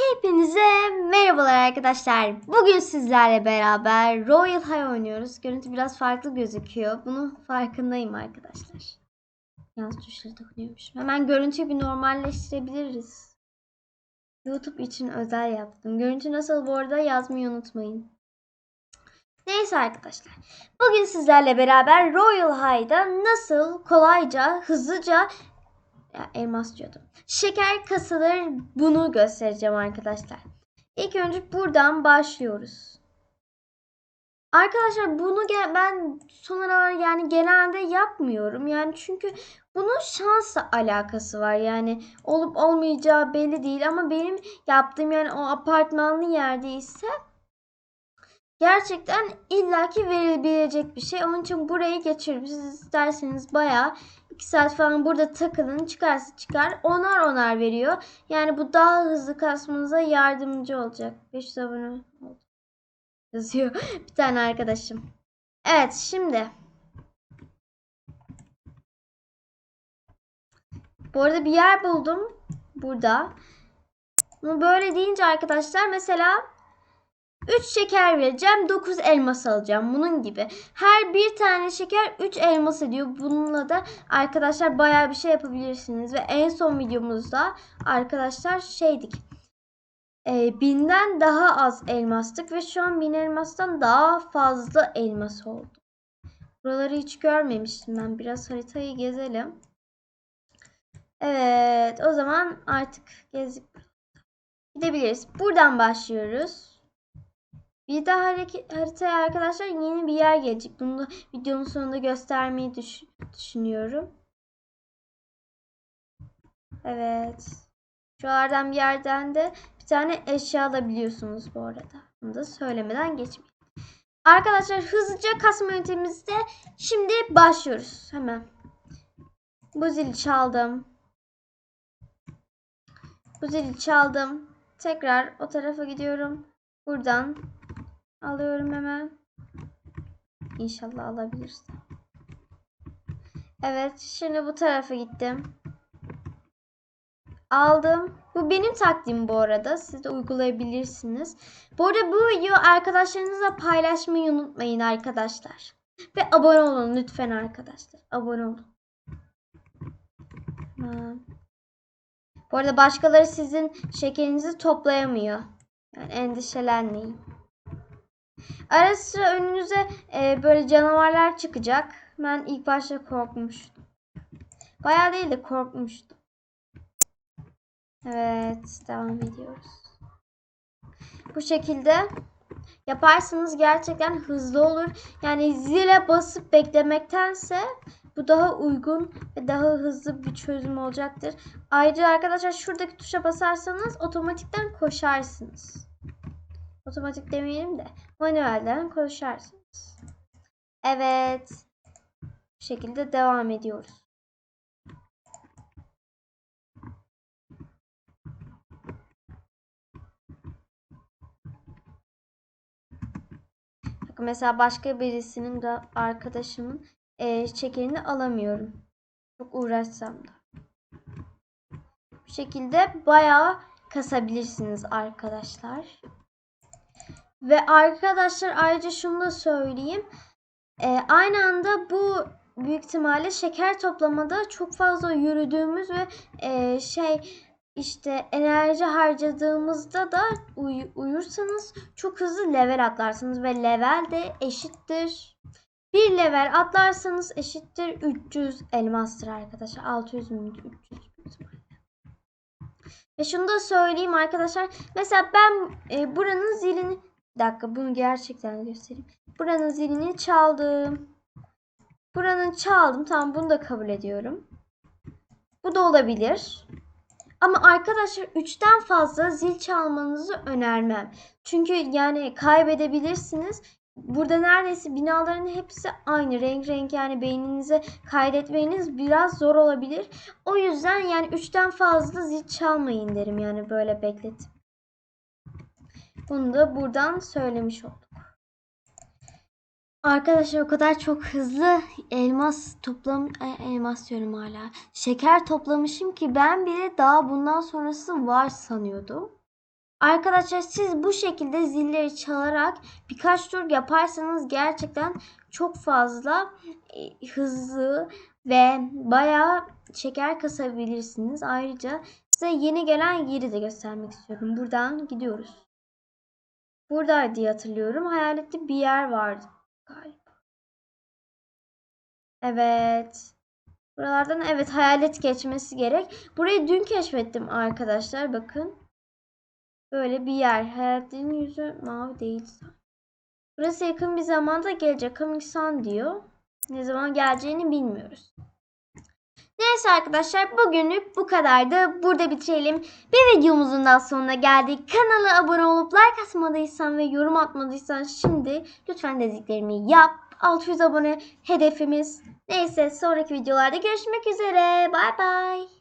Hepinize merhabalar arkadaşlar. Bugün sizlerle beraber Royal High oynuyoruz. Görüntü biraz farklı gözüküyor. Bunun farkındayım arkadaşlar. Yalnız tuşları dokunuyormuş. Hemen görüntüyü bir normalleştirebiliriz. YouTube için özel yaptım. Görüntü nasıl bu arada yazmayı unutmayın. Neyse arkadaşlar. Bugün sizlerle beraber Royal High'da nasıl kolayca, hızlıca ya elmas diyordum. Şeker kasılır bunu göstereceğim arkadaşlar. İlk önce buradan başlıyoruz. Arkadaşlar bunu ben sonra yani genelde yapmıyorum. Yani çünkü bunun şansla alakası var. Yani olup olmayacağı belli değil ama benim yaptığım yani o apartmanlı yerde ise gerçekten illaki verilebilecek bir şey. Onun için burayı geçiyorum. Siz isterseniz bayağı 2 saat falan burada takılın. Çıkarsa çıkar. Onar onar veriyor. Yani bu daha hızlı kasmanıza yardımcı olacak. 500 abone. Yazıyor bir tane arkadaşım. Evet şimdi. Bu arada bir yer buldum. Burada. Ama böyle deyince arkadaşlar mesela 3 şeker vereceğim. 9 elmas alacağım. Bunun gibi. Her bir tane şeker 3 elmas ediyor. Bununla da arkadaşlar bayağı bir şey yapabilirsiniz. Ve en son videomuzda arkadaşlar şeydik. E, binden daha az elmastık. Ve şu an bin elmastan daha fazla elmas oldu. Buraları hiç görmemiştim ben. Biraz haritayı gezelim. Evet. O zaman artık gezdik. Gidebiliriz. Buradan başlıyoruz. Bir hareket, haritaya arkadaşlar yeni bir yer gelecek. Bunu da videonun sonunda göstermeyi düş- düşünüyorum. Evet. Şuralardan bir yerden de bir tane eşya alabiliyorsunuz bu arada. Bunu da söylemeden geçmeyin. Arkadaşlar hızlıca kasma yöntemimizde şimdi başlıyoruz. Hemen. Bu zili çaldım. Bu zili çaldım. Tekrar o tarafa gidiyorum. Buradan Alıyorum hemen. İnşallah alabilirsem. Evet, şimdi bu tarafa gittim. Aldım. Bu benim taktiğim bu arada. Siz de uygulayabilirsiniz. Bu arada bu videoyu arkadaşlarınızla paylaşmayı unutmayın arkadaşlar. Ve abone olun lütfen arkadaşlar. Abone olun. Tamam. Bu arada başkaları sizin şekerinizi toplayamıyor. Yani endişelenmeyin. Ara sıra önünüze e, böyle canavarlar çıkacak. Ben ilk başta korkmuştum. Bayağı değil de korkmuştum. Evet, devam ediyoruz. Bu şekilde yaparsanız gerçekten hızlı olur. Yani zile basıp beklemektense bu daha uygun ve daha hızlı bir çözüm olacaktır. Ayrıca arkadaşlar şuradaki tuşa basarsanız otomatikten koşarsınız. Otomatik demeyelim de manuelden koşarsınız. Evet. Bu şekilde devam ediyoruz. Mesela başka birisinin de arkadaşımın e, şekerini alamıyorum. Çok uğraşsam da. Bu şekilde bayağı kasabilirsiniz arkadaşlar. Ve arkadaşlar ayrıca şunu da söyleyeyim. Ee, aynı anda bu büyük ihtimalle şeker toplamada çok fazla yürüdüğümüz ve e, şey işte enerji harcadığımızda da uy- uyursanız çok hızlı level atlarsınız ve level de eşittir. Bir level atlarsanız eşittir 300 elmastır arkadaşlar. 600 mü? 300 Ve şunu da söyleyeyim arkadaşlar. Mesela ben e, buranın zilini bir dakika bunu gerçekten göstereyim. Buranın zilini çaldım. Buranın çaldım. Tamam bunu da kabul ediyorum. Bu da olabilir. Ama arkadaşlar 3'ten fazla zil çalmanızı önermem. Çünkü yani kaybedebilirsiniz. Burada neredeyse binaların hepsi aynı renk renk yani beyninize kaydetmeniz biraz zor olabilir. O yüzden yani 3'ten fazla zil çalmayın derim yani böyle bekletip. Bunu da buradan söylemiş olduk. Arkadaşlar o kadar çok hızlı elmas toplam e, elmas diyorum hala. Şeker toplamışım ki ben bile daha bundan sonrası var sanıyordum. Arkadaşlar siz bu şekilde zilleri çalarak birkaç tur yaparsanız gerçekten çok fazla e, hızlı ve bayağı şeker kasabilirsiniz. Ayrıca size yeni gelen yeri de göstermek istiyorum. Buradan gidiyoruz. Buradaydı diye hatırlıyorum. Hayaletli bir yer vardı galiba. Evet. Buralardan evet hayalet geçmesi gerek. Burayı dün keşfettim arkadaşlar. Bakın. Böyle bir yer. Hayaletlerin yüzü mavi değil. Burası yakın bir zamanda gelecek. Coming soon diyor. Ne zaman geleceğini bilmiyoruz. Neyse arkadaşlar bugünlük bu kadardı. Burada bitirelim. Bir videomuzun daha sonuna geldik. Kanala abone olup like atmadıysan ve yorum atmadıysan şimdi lütfen dediklerimi yap. 600 abone hedefimiz. Neyse sonraki videolarda görüşmek üzere. Bay bay.